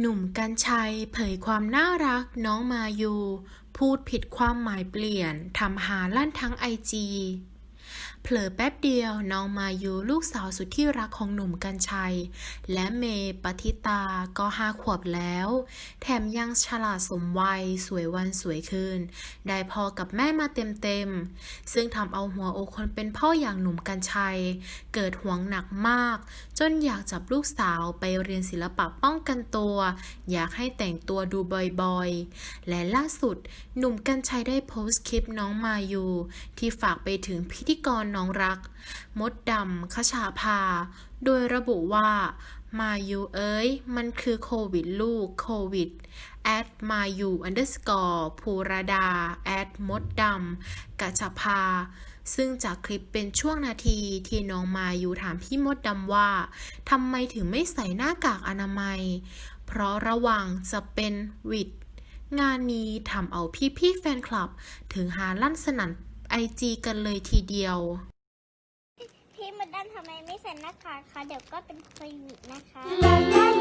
หนุ่มกัญชัยเผยความน่ารักน้องมายู พูดผิดความหมายเปลี่ยนทำหาลั่นทั้งไอจี เผลอแป๊บเดียวน้องมายูลูกสาวสุดที่รักของหนุ่มกัญชัย และเมย์ปฏิตาก็ห้าขวบแล้ว แถมยังฉลาดสมวัยสวยวันสวยคืน ได้พอกับแม่มาเต็มๆ ซึ่งทำเอาหัวอกคนเป็นพ่ออย่างหนุ่มกัญชัย เกิดห่วงหนักมาก จนอยากจับลูกสาวไปเรียนศิลปะป้องกันตัว อยากให้แต่งตัวดูบ่อยๆ และล่าสุดหนุ่มกัญชัยได้โพสต์คลิปน้องมายูที่ฝากไปถึงพิธีกรน้องรัก มดดำขชาภาโดยระบุว่า มายูเอ้ย มันคือโควิดลูกโควิด แอดมายูอันเดอร์สกอร์ภูรดา แอดมดดำกชาภาซึ่งจากคลิปเป็นช่วงนาทีที่น้องมายูถามพี่มดดำว่าทำไมถึงไม่ใส่หน้ากากอนามัย เพราะระวังจะเป็นวิดงานนี้ทำเอาพี่ๆแฟนคลับ ถึงหาลั่นสนั่น ไอจีกันเลยทีเดียว พี่มดดำทำไมไม่ใส่หน้ากากคะ เดี๋ยวก็เป็นโควิดนะคะ